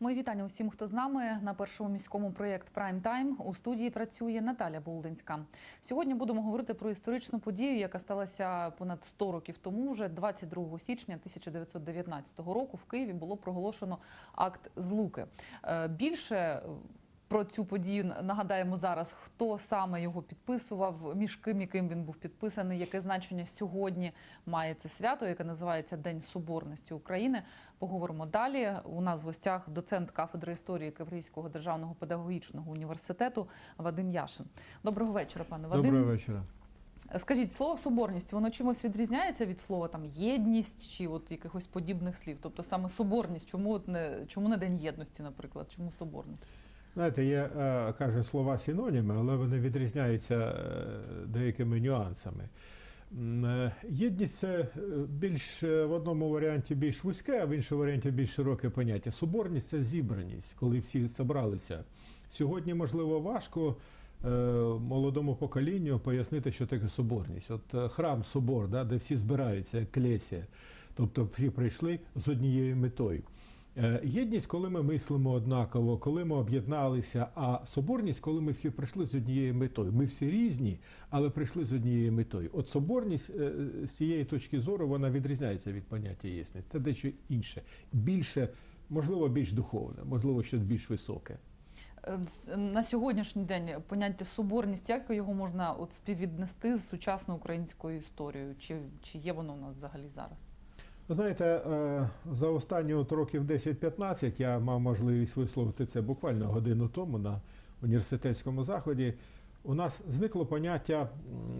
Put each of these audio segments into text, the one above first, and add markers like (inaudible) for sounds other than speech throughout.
Мої вітання усім, хто з нами на першому міському проєкт Прайм Тайм. У студії працює Наталя Болдинська. Сьогодні будемо говорити про історичну подію, яка сталася понад 100 років тому. Вже 22 січня 1919 року в Києві було проголошено акт злуки. Е, Більше про цю подію нагадаємо зараз, хто саме його підписував, між ким яким він був підписаний, яке значення сьогодні має це свято, яке називається День Соборності України. Поговоримо далі. У нас в гостях доцент кафедри історії Київського державного педагогічного університету Вадим Яшин. Доброго вечора, пане Вадим. Доброго вечора. Скажіть, слово соборність воно чимось відрізняється від слова там єдність чи от якихось подібних слів? Тобто саме соборність, чому от не чому не день єдності, наприклад? Чому соборність? Знаєте, є, е, кажуть, слова синоніми, але вони відрізняються е, деякими нюансами. Е, Єдність це більш в одному варіанті більш вузьке, а в іншому варіанті більш широке поняття. Соборність це зібраність, коли всі зібралися. Сьогодні, можливо, важко молодому поколінню пояснити, що таке соборність. От храм, собор, да, де всі збираються, як клесія. Тобто всі прийшли з однією метою. Е, Єдність, коли ми мислимо однаково, коли ми об'єдналися, а соборність, коли ми всі прийшли з однією метою. Ми всі різні, але прийшли з однією метою. От соборність е, з цієї точки зору вона відрізняється від поняття єдність. Це дещо інше, більше, можливо, більш духовне, можливо, щось більш високе. Е, На сьогоднішній день поняття соборність, як його можна от співвіднести з сучасною українською історією? Чи, чи є воно у нас взагалі зараз? Ви знаєте, е, за останні от років 10-15 я мав можливість висловити це буквально годину тому на університетському заході. У нас зникло поняття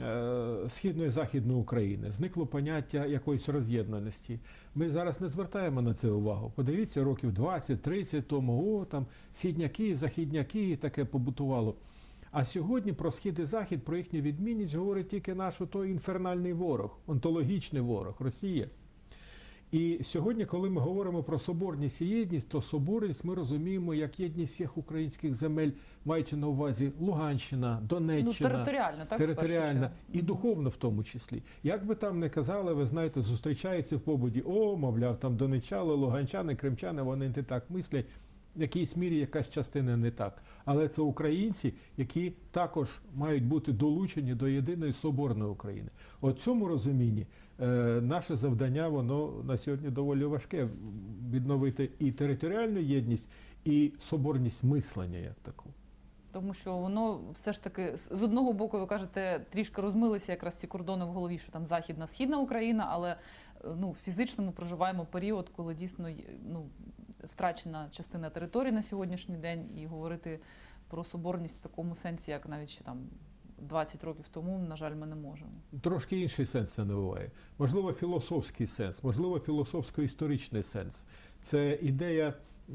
е, східної західної України, зникло поняття якоїсь роз'єднаності. Ми зараз не звертаємо на це увагу. Подивіться, років 20-30 тому, о, там східняки, західняки, таке побутувало. А сьогодні про схід і захід, про їхню відмінність говорить тільки наш той інфернальний ворог, онтологічний ворог, Росія. І сьогодні, коли ми говоримо про соборність і єдність, то соборність ми розуміємо як єдність всіх українських земель, маючи на увазі Луганщина, Донеччина, Ну, територіально, так? територіально і духовно в тому числі. Як би там не казали, ви знаєте, зустрічаються в побуді, о, мовляв, там донечали, луганчани, кримчани, вони не так мислять. В якійсь мірі якась частина не так. Але це українці, які також мають бути долучені до єдиної соборної України. От цьому розумінні е, наше завдання, воно на сьогодні доволі важке відновити і територіальну єдність, і соборність мислення як таку. Тому що воно все ж таки з одного боку, ви кажете, трішки розмилися якраз ці кордони в голові, що там західна, східна Україна, але е, ну фізично ми проживаємо період, коли дійсно ну втрачена частина території на сьогоднішній день, і говорити про соборність в такому сенсі, як навіть ще там 20 років тому, на жаль, ми не можемо. Трошки інший сенс це набуває. Можливо, філософський сенс, можливо, філософсько-історичний сенс. Це ідея,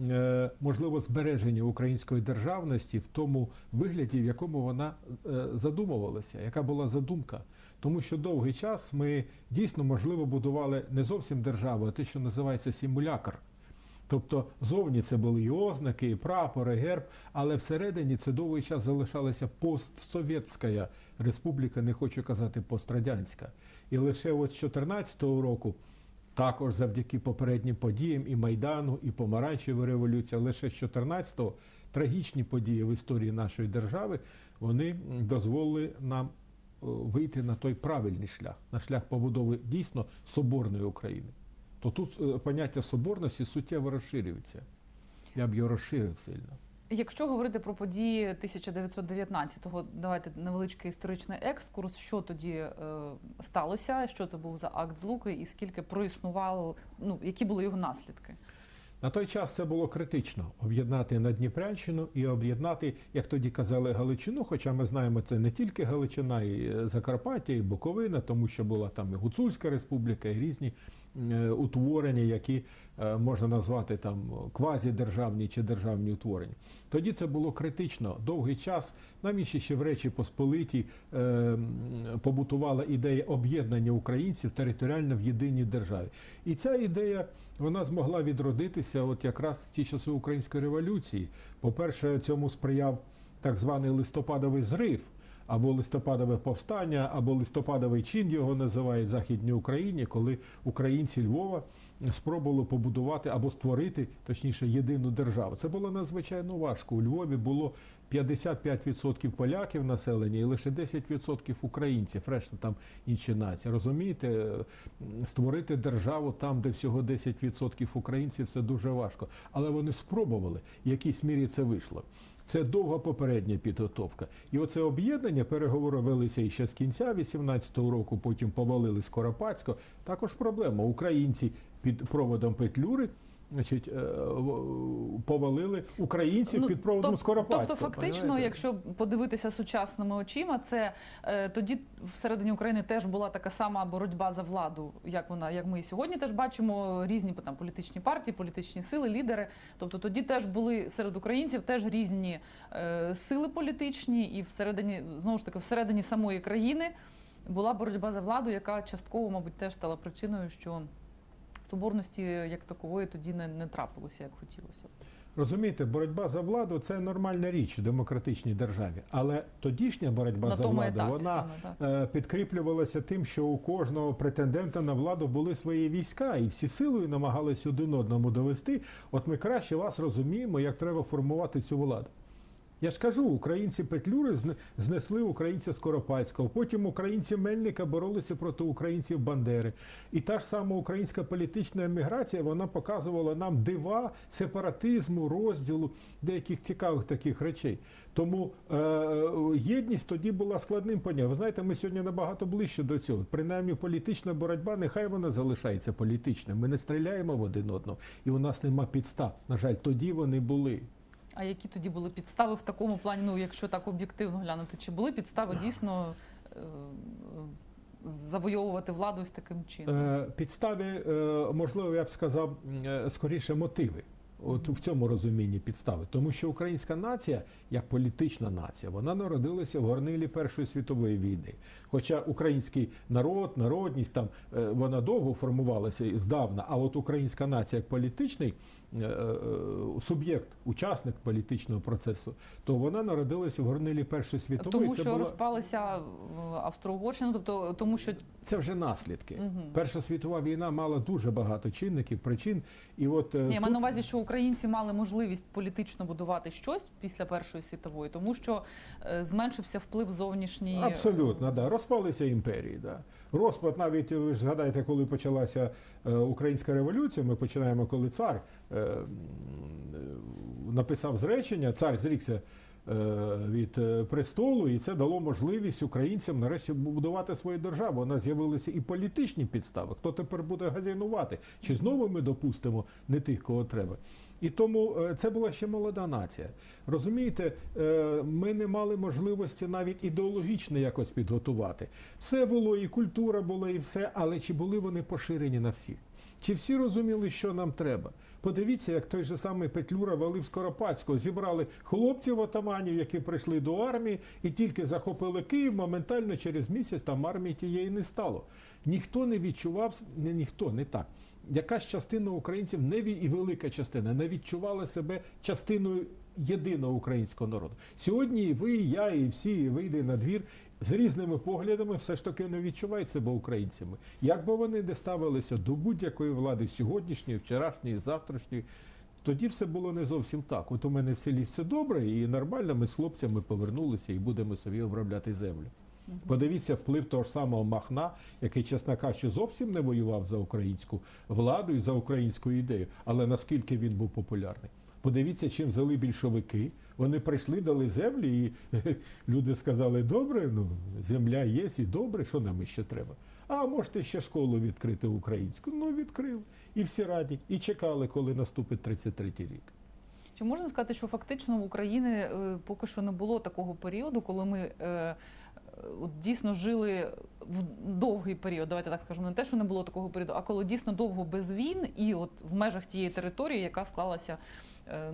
е, можливо, збереження української державності в тому вигляді, в якому вона е, задумувалася, яка була задумка. Тому що довгий час ми дійсно, можливо, будували не зовсім державу, а те, що називається симулякр. Тобто зовні це були і ознаки, і прапори, герб, але всередині це довгий час залишалася постсовєтська республіка, не хочу казати пострадянська. І лише от з 2014 року, також завдяки попереднім подіям і Майдану, і Помаранчевої революції, лише з 14-го трагічні події в історії нашої держави, вони дозволили нам е, вийти на той правильний шлях, на шлях побудови дійсно соборної України то тут е, поняття соборності суттєво розширюється. Я б його розширив сильно. Якщо говорити про події 1919-го, давайте невеличкий історичний екскурс. Що тоді е, сталося? Що це був за акт злуки, і скільки проіснувало? Ну які були його наслідки? На той час це було критично об'єднати Надніпрянщину і об'єднати, як тоді казали, Галичину. Хоча ми знаємо, це не тільки Галичина, і е, Закарпаття, і Буковина, тому що була там і Гуцульська республіка, і різні утворення, які е, можна назвати там квазідержавні чи державні утворення. Тоді це було критично. Довгий час нам ще в Речі Посполитій е, побутувала ідея об'єднання українців територіально в єдиній державі. І ця ідея вона змогла відродитися от якраз в ті часи української революції. По-перше, цьому сприяв так званий листопадовий зрив. Або листопадове повстання, або листопадовий чин його називають в Західній Україні, коли українці Львова спробували побудувати або створити, точніше, єдину державу. Це було надзвичайно важко. У Львові було 55% поляків населення і лише 10% українців, решта там інші нації. Розумієте, створити державу там, де всього 10% українців, це дуже важко. Але вони спробували, в якійсь мірі це вийшло. Це довга попередня підготовка. І оце об'єднання, переговори велися і ще з кінця 18-го року, потім повалили Скоропадського. Також проблема. Українці під проводом Петлюри значить, е, повалили українців під проводом тоб- Скоропадського. Тобто, фактично, понімаєте? якщо подивитися сучасними очима, це е, тоді всередині України теж була така сама боротьба за владу, як вона, як ми і сьогодні теж бачимо різні там політичні партії, політичні сили, лідери. Тобто тоді теж були серед українців теж різні е, сили політичні, і всередині знову ж таки всередині самої країни була боротьба за владу, яка частково, мабуть, теж стала причиною, що соборності як такової тоді не, не трапилося, як хотілося. Розумієте, боротьба за владу це нормальна річ в демократичній державі. Але тодішня боротьба На за владу етапі вона саме е, підкріплювалася тим, що у кожного претендента на владу були свої війська, і всі силою намагалися один одному довести. От ми краще вас розуміємо, як треба формувати цю владу. Я ж кажу, українці Петлюри зне- знесли українця Скоропадського, потім українці Мельника боролися проти українців Бандери. І та ж сама українська політична еміграція вона показувала нам дива сепаратизму, розділу деяких цікавих таких речей. Тому е, єдність тоді була складним поняттям. Ви знаєте, ми сьогодні набагато ближче до цього. Принаймні, політична боротьба, нехай вона залишається політичною. Ми не стріляємо в один одного, і у нас нема підстав. На жаль, тоді вони були. А які тоді були підстави в такому плані? Ну, якщо так об'єктивно глянути, чи були підстави дійсно е, е, завойовувати владу з таким чином? Е, Підстави, можливо, я б сказав, скоріше мотиви. От в цьому розумінні підстави, тому що українська нація, як політична нація, вона народилася в горнилі Першої світової війни. Хоча український народ, народність там е, вона довго формувалася здавна, а от українська нація як політичний е, е, суб'єкт, учасник політичного процесу, то вона народилася в горнилі Першої світової. Тому Це що була- розпалася Австро-Угорщина, тобто тому, що це вже наслідки. Мгм. Перша світова війна мала дуже багато чинників, причин. І от ні, я маю на увазі, що українці мали можливість політично будувати щось після Першої світової, тому що е, зменшився вплив зовнішній. Абсолютно, да. Розпалися імперії. Да. Розпад навіть ви ж згадаєте, коли почалася е, українська революція. Ми починаємо, коли цар е, написав зречення, цар зрікся. Е, Від е, престолу, і це дало можливість українцям нарешті будувати свою державу. Нас з'явилися і політичні підстави. Хто тепер буде газінувати? Чи знову ми допустимо не тих, кого треба? І тому е, це була ще молода нація. Розумієте, ми не мали можливості навіть ідеологічно якось підготувати. Все було, і культура була, і все, але чи були вони поширені на всіх? Чи всі розуміли, що нам треба? Подивіться, як той же самий Петлюра валив Скоропадського. Зібрали хлопців отаманів, які прийшли до армії, і тільки захопили Київ. Моментально через місяць там армії тієї не стало. Ніхто не відчував, не ніхто, не так. Якась частина українців не і велика частина не відчувала себе частиною єдиного українського народу. Сьогодні ви, і я, і всі вийде на двір з різними поглядами, все ж таки не відчувають себе українцями. Як би вони не ставилися до будь-якої влади сьогоднішньої, вчорашньої, завтрашньої. Тоді все було не зовсім так. От у мене в селі все добре, і нормально ми з хлопцями повернулися і будемо собі обробляти землю. Подивіться вплив того ж самого Махна, який, чесно кажучи, зовсім не воював за українську владу і за українську ідею, але наскільки він був популярний. Подивіться, чим взяли більшовики. Вони прийшли, дали землі, і (laughs) люди сказали: добре, ну земля є, і добре, що нам іще треба. А можете ще школу відкрити українську? Ну, відкрили. І всі раді, і чекали, коли наступить 33-й рік. Чи можна сказати, що фактично в Україні е, поки що не було такого періоду, коли ми е, е, от дійсно жили в довгий період, давайте так скажемо, не те, що не було такого періоду, а коли дійсно довго без війн, і от в межах тієї території, яка склалася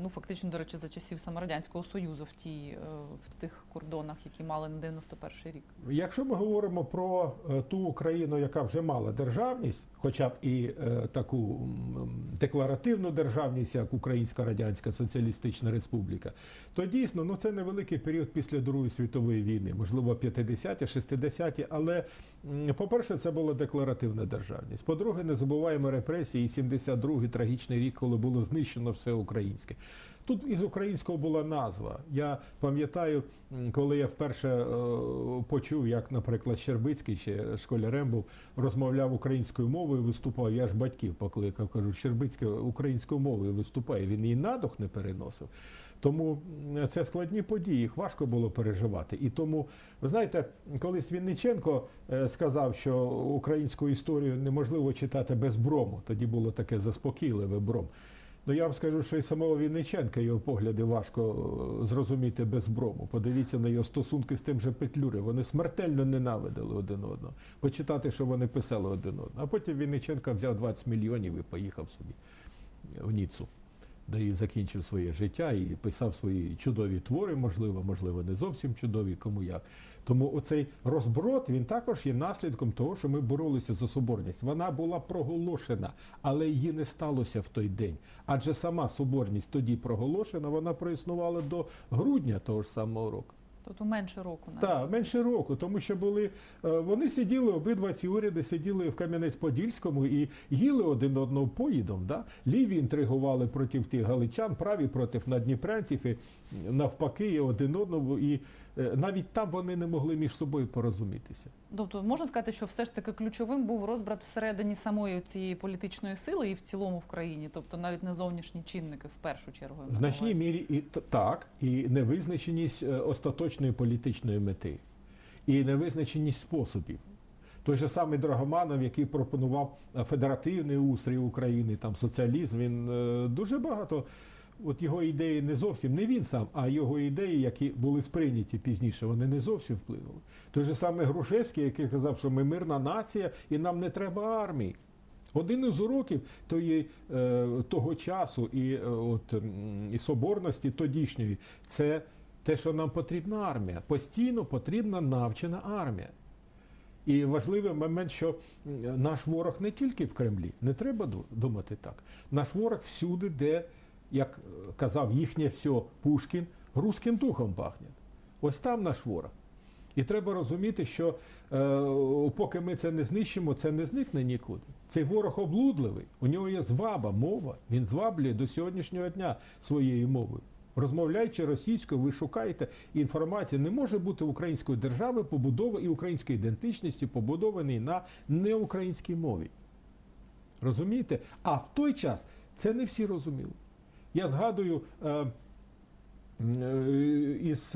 ну фактично, до речі, за часів саме радянського союзу в тій е, в тих кордонах, які мали на 91 рік. Якщо ми говоримо про е, ту Україну, яка вже мала державність, хоча б і е, таку декларативну державність, як Українська Радянська Соціалістична Республіка, то дійсно ну це невеликий період після Другої світової війни, можливо, 50-ті, 60-ті, але по-перше, це була декларативна державність. По-друге, не забуваємо репресії, 72-й трагічний рік, коли було знищено все українське. Тут із українського була назва. Я пам'ятаю, коли я вперше е, почув, як, наприклад, Щербицький ще школярем був, розмовляв українською мовою, виступав. Я ж батьків покликав, кажу, Щербицький українською мовою виступає. Він її надух не переносив. Тому це складні події, їх важко було переживати. І тому, ви знаєте, колись Вінниченко е, сказав, що українську історію неможливо читати без брому. Тоді було таке заспокійливе бром. Ну я вам скажу, що і самого Вінниченка його погляди важко е, зрозуміти без брому. Подивіться на його стосунки з тим же Петлюри. Вони смертельно ненавидили один одного. Почитати, що вони писали один одного. А потім Вінниченка взяв 20 мільйонів і поїхав собі в Ніцу. Де і закінчив своє життя і писав свої чудові твори, можливо, можливо, не зовсім чудові, кому як. Тому оцей розброд він також є наслідком того, що ми боролися за соборність. Вона була проголошена, але її не сталося в той день. Адже сама соборність тоді проголошена, вона проіснувала до грудня того ж самого року. Тобто менше року навіть. Так, менше року, тому що були е, вони сиділи, обидва ці уряди сиділи в Кам'янець-Подільському і їли один одного поїдом. Да? Ліві інтригували проти тих галичан, праві проти надніпрянців, і навпаки, і один одного. І е, навіть там вони не могли між собою порозумітися. Тобто можна сказати, що все ж таки ключовим був розбрат всередині самої цієї політичної сили і в цілому в країні, тобто навіть не зовнішні чинники в першу чергу. В значній мірі і так, і невизначеність е, остаточної політичної мети, і невизначеність способів. Той же самий Драгоманов, який пропонував федеративний устрій України, там соціалізм, він е, дуже багато. От його ідеї не зовсім не він сам, а його ідеї, які були сприйняті пізніше, вони не зовсім вплинули. Той же самий Грушевський, який казав, що ми мирна нація і нам не треба армії. Один із уроків тої, е, того часу і, е, от, і соборності тодішньої це те, що нам потрібна армія. Постійно потрібна навчена армія. І важливий момент, що наш ворог не тільки в Кремлі, не треба думати так. Наш ворог всюди, де, як е, казав їхнє все Пушкін, руським духом пахне. Ось там наш ворог. І треба розуміти, що е, поки ми це не знищимо, це не зникне нікуди. Цей ворог облудливий, у нього є зваба, мова. Він зваблює до сьогоднішнього дня своєю мовою. Розмовляючи російською, ви шукаєте інформацію. Не може бути української держави побудова і української ідентичності побудований на неукраїнській мові. Розумієте? А в той час це не всі розуміли. Я згадую. Е, Е, із,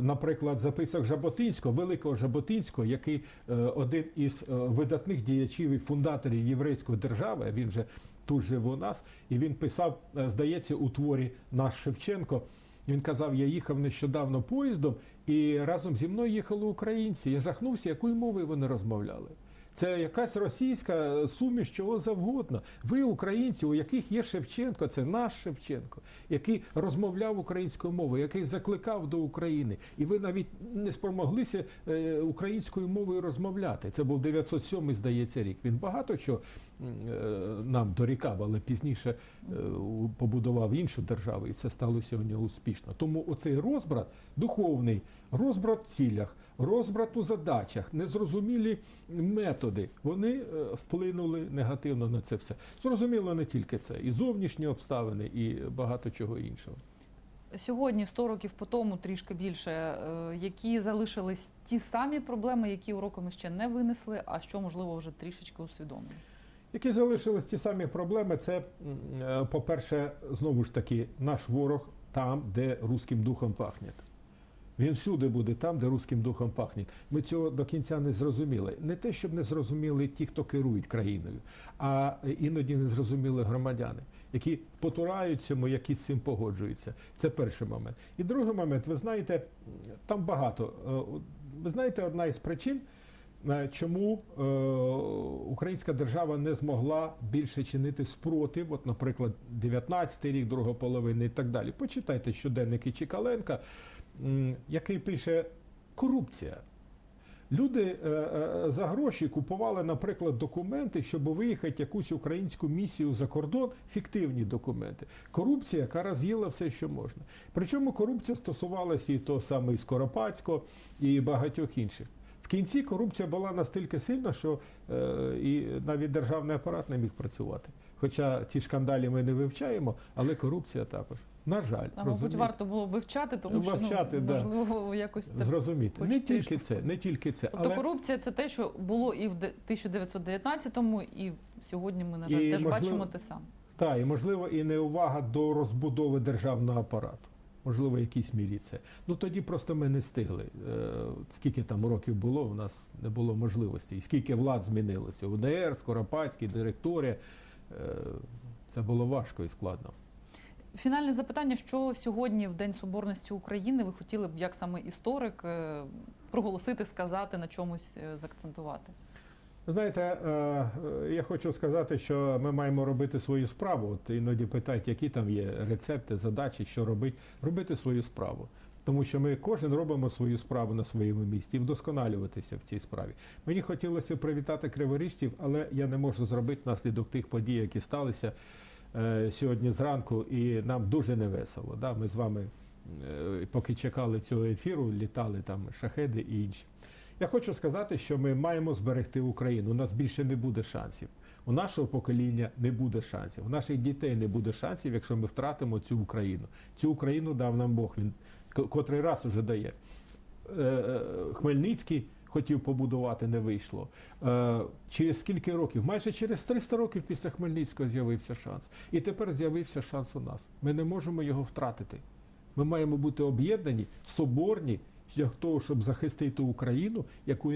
наприклад, записок Жаботинського, великого Жаботинського, який е, один із е, видатних діячів і фундаторів єврейської держави, він же тут жив у нас, і він писав, е, здається, у творі наш Шевченко. Він казав, я їхав нещодавно поїздом, і разом зі мною їхали українці. Я жахнувся, якою мовою вони розмовляли. Це якась російська суміш чого завгодно. Ви, українці, у яких є Шевченко, це наш Шевченко, який розмовляв українською мовою, який закликав до України. І ви навіть не спромоглися е, українською мовою розмовляти. Це був 907, здається, рік. Він багато що е, нам дорікав, але пізніше е, побудував іншу державу, і це сталося у нього успішно. Тому оцей розбрат духовний, розбрат в цілях, розбрат у задачах, незрозумілі методи, вони е, вплинули негативно на це все. Зрозуміло не тільки це, і зовнішні обставини, і багато чого іншого. Сьогодні, 100 років по тому, трішки більше, е, які залишились ті самі проблеми, які уроками ще не винесли, а що можливо вже трішечки усвідомили. Які залишились ті самі проблеми, це, е, по-перше, знову ж таки, наш ворог там, де руським духом пахне. Він всюди буде там, де руським духом пахне. Ми цього до кінця не зрозуміли. Не те, щоб не зрозуміли ті, хто керують країною, а іноді не зрозуміли громадяни, які потурають цьому, які з цим погоджуються. Це перший момент. І другий момент, ви знаєте, там багато. Е, Ви знаєте, одна із причин е, чому е, українська держава не змогла більше чинити спротив, от, наприклад, 19-й рік, друга половина і так далі. Почитайте щоденники Чікаленка, який пише корупція. Люди е, е, за гроші купували, наприклад, документи, щоб виїхати якусь українську місію за кордон, фіктивні документи. Корупція, яка роз'їла все, що можна. Причому корупція стосувалася і того саме і Скоропадського, і багатьох інших. Кінці корупція була настільки сильна, що е, і навіть державний апарат не міг працювати. Хоча ці шкандалі ми не вивчаємо, але корупція також. На жаль, А, мабуть, варто було вивчати, тому Вивчати, що да. ну, можливо якось це. зрозуміти. хоч Не трішки. тільки це, не тільки це, Тобто корупція це те, що було і в 1919-му, і сьогодні ми, на жаль, І, теж можливо, бачимо те саме. Так, і можливо, і неувага до розбудови державного апарату. Можливо, в якійсь мірі це. Ну тоді просто ми не встигли. Е, Скільки там років було, у нас не було можливості. І скільки влад змінилося. УДР, Скоропадський, директорія. Е, Це було важко і складно. Фінальне запитання: що сьогодні, в День Соборності України, ви хотіли б, як саме історик, е, проголосити, сказати, на чомусь заакцентувати? Знаєте, е, е, я хочу сказати, що ми маємо робити свою справу. От іноді питають, які там є рецепти, задачі, що робити. Робити свою справу. Тому що ми кожен робимо свою справу на своєму місці і вдосконалюватися в цій справі. Мені хотілося привітати криворіжців, але я не можу зробити наслідок тих подій, які сталися е, сьогодні зранку, і нам дуже невесело. Ми з вами, поки чекали цього ефіру, літали там шахеди і інші. Я хочу сказати, що ми маємо зберегти Україну. У нас більше не буде шансів. У нашого покоління не буде шансів. У наших дітей не буде шансів, якщо ми втратимо цю Україну. Цю Україну дав нам Бог. Він котрий раз уже дає. Е, е, Хмельницький хотів побудувати, не вийшло. Е, Через скільки років? Майже через 300 років після Хмельницького з'явився шанс. І тепер з'явився шанс у нас. Ми не можемо його втратити. Ми маємо бути об'єднані, соборні для того, щоб захистити Україну, яку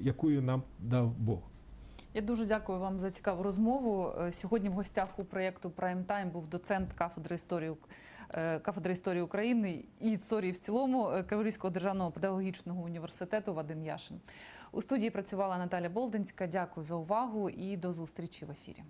якою нам дав Бог. Я дуже дякую вам за цікаву розмову. Е, Сьогодні в гостях у проєкту Prime Time був доцент кафедри історії е, кафедри історії України і історії в цілому е, Криворізького державного педагогічного університету Вадим Яшин. У студії працювала Наталя Болдинська. Дякую за увагу і до зустрічі в ефірі.